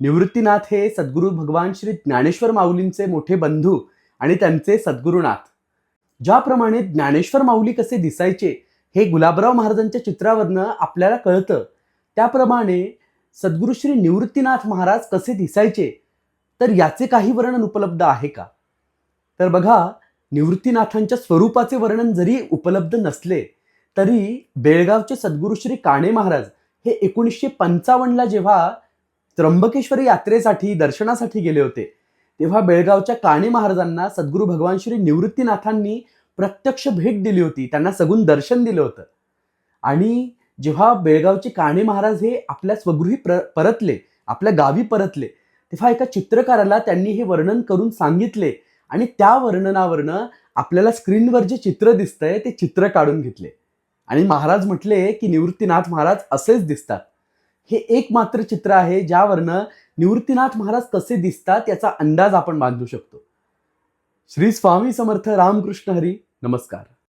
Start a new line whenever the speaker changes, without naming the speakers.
निवृत्तीनाथ हे सद्गुरू भगवान श्री ज्ञानेश्वर माऊलींचे मोठे बंधू आणि त्यांचे सद्गुरुनाथ. ज्याप्रमाणे ज्ञानेश्वर माऊली कसे दिसायचे हे गुलाबराव महाराजांच्या चित्रावरनं आपल्याला कळतं. त्याप्रमाणे सद्गुरू श्री निवृत्तीनाथ महाराज कसे दिसायचे तर याचे काही वर्णन उपलब्ध आहे का? तर बघा निवृत्तीनाथांच्या स्वरूपाचे वर्णन जरी उपलब्ध नसले तरी बेळगावचे सद्गुरू श्री काणे महाराज हे एकोणीसशे पंचावन्नला जेव्हा त्र्यंबकेश्वरी यात्रेसाठी दर्शनासाठी गेले होते. तेव्हा बेळगावच्या काणे महाराजांना सद्गुरू भगवान श्री निवृत्तीनाथांनी प्रत्यक्ष भेट दिली होती. त्यांना सगून दर्शन दिलं होतं. आणि जेव्हा बेळगावचे काणे महाराज हे आपल्या स्वगृही प्र परतले आपल्या गावी परतले तेव्हा एका चित्रकाराला त्यांनी हे वर्णन करून सांगितले आणि त्या वर्णनावरनं आपल्याला स्क्रीनवर जे चित्र दिसतंय ते चित्र काढून घेतले. आणि महाराज म्हटले की निवृत्तीनाथ महाराज असेच दिसतात. हे एक मात्र चित्र आहे ज्यावरनं निवृत्तीनाथ महाराज कसे दिसतात याचा अंदाज आपण बांधू शकतो. श्री स्वामी समर्थ रामकृष्ण हरी नमस्कार.